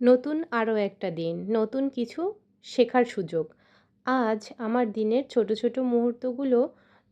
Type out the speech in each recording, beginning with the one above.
নতুন আরও একটা দিন নতুন কিছু শেখার সুযোগ। আজ আমার দিনের ছোট ছোট মুহূর্তগুলো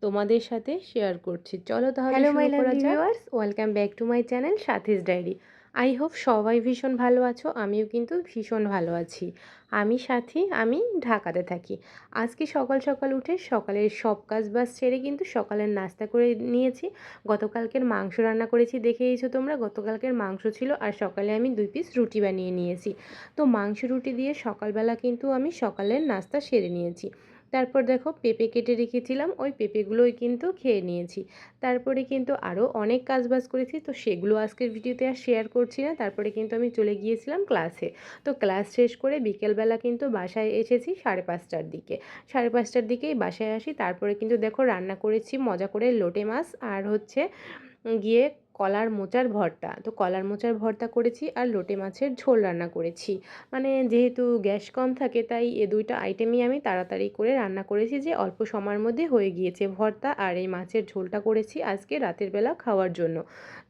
তোমাদের সাথে শেয়ার করছি। চলো তাহলে শুরু করা যাক. Welcome back to my channel Sathis diary I hope সবাই ভীষণ ভালো আছো, আমিও কিন্তু ভীষণ ভালো আছি। আমি সাথী, আমি ঢাকাতে থাকি। আজকে সকাল সকাল উঠে সকালের সব কাজ বাজ ছেড়ে কিন্তু সকালের নাস্তা করে নিয়েছি। গতকালকের মাংস রান্না করেছি, দেখেইছো তোমরা? গতকালকের মাংস ছিল আর সকালে আমি দুই পিস রুটি বানিয়ে নিয়েছি। তো মাংস রুটি দিয়ে সকালবেলা কিন্তু আমি সকালের নাস্তা সেরে নিয়েছি। তারপর দেখো পেঁপে কেটে রেখেছিলাম, ওই পেঁপেগুলোই কিন্তু খেয়ে নিয়েছি। তারপরে কিন্তু আরও অনেক কাজ বাজ করেছি, তো সেগুলো আজকের ভিডিওতে আর শেয়ার করছি না। তারপরে কিন্তু আমি চলে গিয়েছিলাম ক্লাসে তো ক্লাস শেষ করে বিকেলবেলা কিন্তু বাসায় এসেছি সাড়ে পাঁচটার দিকে। সাড়ে পাঁচটার দিকেই বাসায় আসি, তারপরে কিন্তু দেখো রান্না করেছি, মজা করে লোটে মাছ, আর হচ্ছে গিয়ে কলার মোচার ভর্তা। তো কলার মোচার ভর্তা করেছি আর লোটে মাছের ঝোল রান্না করেছি। মানে যেহেতু গ্যাস কম থাকে, তাই এ দুইটা আইটেমই আমি তাড়াতাড়ি করে রান্না করেছি যে অল্প সময়ের মধ্যে হয়ে গিয়েছে ভর্তা আর এই মাছের ঝোলটা করেছি আজকে রাতের বেলা খাওয়ার জন্য।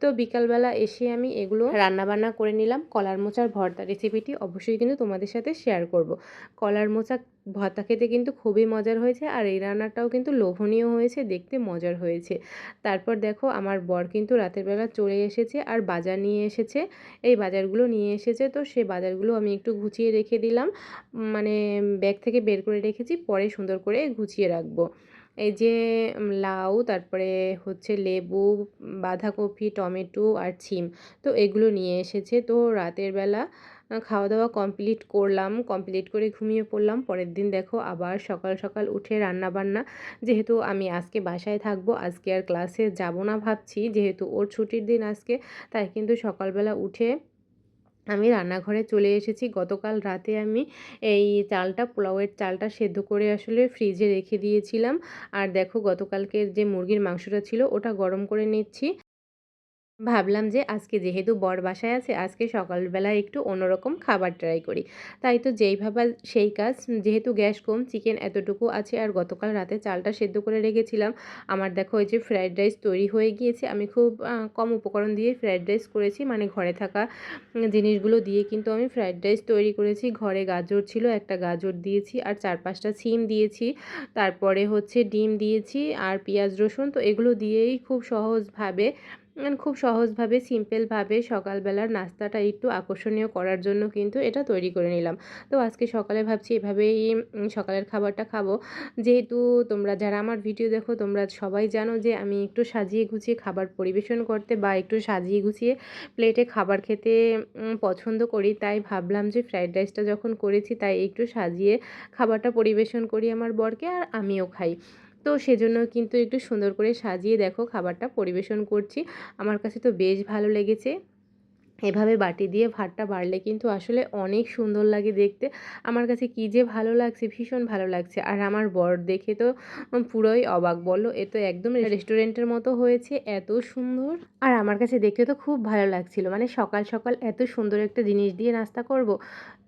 তো বিকালবেলা এসে আমি এগুলো রান্নাবান্না করে নিলাম। কলার মোচার ভর্তা রেসিপিটি অবশ্যই কিন্তু তোমাদের সাথে শেয়ার করব। কলার মোচা ভর্তা খেতে কিন্তু খুবই মজার হয়েছে। আর এই রান্নাটাও কিন্তু লোভনীয় হয়েছে, দেখতে মজার হয়েছে। তারপর দেখো, আমার বর কিন্তু রাতের বেলা চলে এসেছে আর বাজার নিয়ে এসেছে। এই বাজারগুলো নিয়ে এসেছে, তো সে বাজারগুলো আমি একটু গুছিয়ে রেখে দিলাম। মানে ব্যাগ থেকে বের করে রেখেছি, পরে সুন্দর করে গুছিয়ে রাখব। এই যে লাউ, তারপরে হচ্ছে লেবু, বাঁধাকপি, টমেটো আর ছিম, তো এগুলো নিয়ে এসেছে। তো রাতের বেলা খাওয়া দাওয়া কমপ্লিট করলাম কমপ্লিট করে ঘুমিয়ে পড়লাম। পরের দিন দেখো আবার সকাল সকাল উঠে রান্না বান্না যেহেতু আমি আজকে বাসায় থাকব, আজকে আর ক্লাসে যাব না ভাবছি। যেহেতু ওর ছুটির দিন আজকে, তাই কিন্তু সকালবেলা উঠে আমি রান্নাঘরে চলে এসেছি। গতকাল রাতে আমি এই চালটা, পোলাওয়ের চালটা সেদ্ধ করে আসলে ফ্রিজে রেখে দিয়েছিলাম। আর দেখো গতকালকের যে মুরগির মাংসটা ছিল, ওটা গরম করে নিচ্ছি। ভাবলাম যে আজকে যেহেতু বর বাসায় আছে, আজকে সকালবেলা একটু অন্যরকম খাবার ট্রাই করি। তাই তো যেই ভাবা সেই কাজ, যেহেতু গ্যাস কম চিকেন এতটুকু আছে আর গতকাল রাতে চালটা সেদ্ধ করে রেখেছিলাম। আমার দেখো ওই যে ফ্রায়েড রাইস তৈরি হয়ে গিয়েছে। আমি খুব কম উপকরণ দিয়ে ফ্রায়েড রাইস করেছি। মানে ঘরে থাকা জিনিসগুলো দিয়ে কিন্তু আমি ফ্রায়েড রাইস তৈরি করেছি। ঘরে গাজর ছিল, একটা গাজর দিয়েছি আর চার পাঁচটা সিম দিয়েছি। তারপরে হচ্ছে ডিম দিয়েছি আর পেঁয়াজ রসুন। তো এগুলো দিয়েই খুব সহজভাবে খুব সহজভাবে সিম্পলভাবে সকালবেলার নাস্তাটা একটু আকর্ষণীয় করার জন্য কিন্তু এটা তৈরি করে নিলাম। তো আজকে সকালে ভাবছি এভাবেই সকালের খাবারটা খাব। যেহেতু তোমরা যারা আমার ভিডিও দেখো, তোমরা সবাই জানো যে আমি একটু সাজিয়ে গুছিয়ে খাবার পরিবেশন করতে বা একটু সাজিয়ে গুছিয়ে প্লেটে খাবার খেতে পছন্দ করি, তাই ভাবলাম যে ফ্রাইড রাইসটা যখন করেছি, তাই একটু সাজিয়ে খাবারটা পরিবেশন করি আমার বরকে আর আমিও খাই। তো সেজন্য কিন্তু একটু সুন্দর করে সাজিয়ে দেখো খাবারটা, পরিবেশন করছি। আমার কাছে তো বেশ ভালো লেগেছে। এভাবে বাটি দিয়ে ভাতটা বাড়লে কিন্তু আসলে অনেক সুন্দর লাগে দেখতে। আমার কাছে কী যে ভালো লাগছে, ভীষণ ভালো লাগছে। আর আমার বর দেখে তো পুরোই অবাক বলো এ তো একদম রেস্টুরেন্টের মতো হয়েছে, এত সুন্দর। আর আমার কাছে দেখে তো খুব ভালো লাগছিল। মানে সকাল সকাল এত সুন্দর একটা জিনিস দিয়ে নাস্তা করব।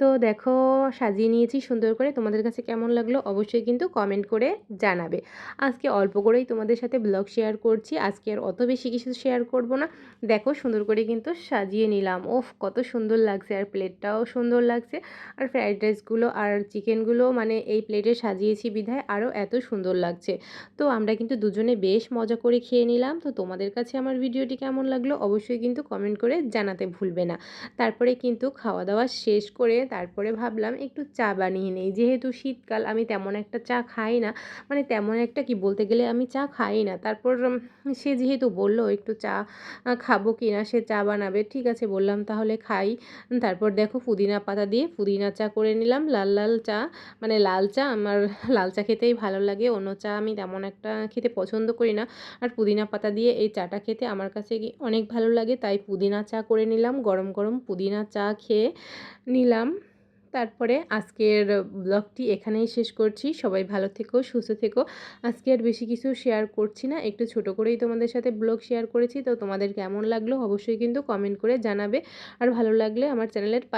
তো দেখো, সাজিয়ে নিয়েছি সুন্দর করে। তোমাদের কাছে কেমন লাগল অবশ্যই কিন্তু কমেন্ট করে জানাবে। আজকে অল্প করেই তোমাদের সাথে ব্লগ শেয়ার করছি। আজকে আর অত বেশি কিছু শেয়ার করব না। দেখো সুন্দর করে কিন্তু সাজিয়ে নিলাম। ওফ, কত সুন্দর লাগছে। আর প্লেটটাও সুন্দর লাগছে। আর ফ্রাইড রাইসগুলো আর চিকেনগুলো মানে এই প্লেটে সাজিয়েছি বিধায় আরও এত সুন্দর লাগছে। তো আমরা কিন্তু দুজনে বেশ মজা করে খেয়ে নিলাম। তো তোমাদের কাছে আমার ভিডিওটি কেমন লাগল অবশ্যই কিন্তু কমেন্ট করে জানাতে ভুলবে না। তারপরে কিন্তু খাওয়া দাওয়া শেষ করে তারপরে ভাবলাম একটু চা বানিয়ে নেই। যেহেতু শীতকাল, আমি তেমন একটা চা খাই না। মানে তেমন একটা কি বলতে গেলে আমি চা খাই না। তারপর সে যেহেতু বলল, একটু চা খাব কি না? সে চা বানাবে। ঠিক আছে বললাম, তাহলে খাই। তারপর দেখো পুদিনা পাতা দিয়ে পুদিনা চা করে নিলাম। লাল লাল চা মানে লাল চা আমার লাল চা খেতেই ভালো লাগে। অন্য চা আমি তেমন একটা খেতে পছন্দ করি না। আর পুদিনা পাতা দিয়ে এই চাটা খেতে আমার কাছে অনেক ভালো লাগে। তাই পুদিনা চা করে নিলাম। গরম গরম পুদিনা চা খেয়ে নিলাম। তারপরে আজকের ব্লগটি এখানেই শেষ করছি। সবাই ভালো থেকো, সুস্থ থেকো। আজকে আর বেশি কিছু শেয়ার করছি না, একটু ছোট করেই তোমাদের সাথে ব্লগ শেয়ার করেছি। তো তোমাদের কেমন লাগল অবশ্যই কিন্তু কমেন্ট করে জানাবে। আর ভালো লাগলে আমার চ্যানেলের পাশে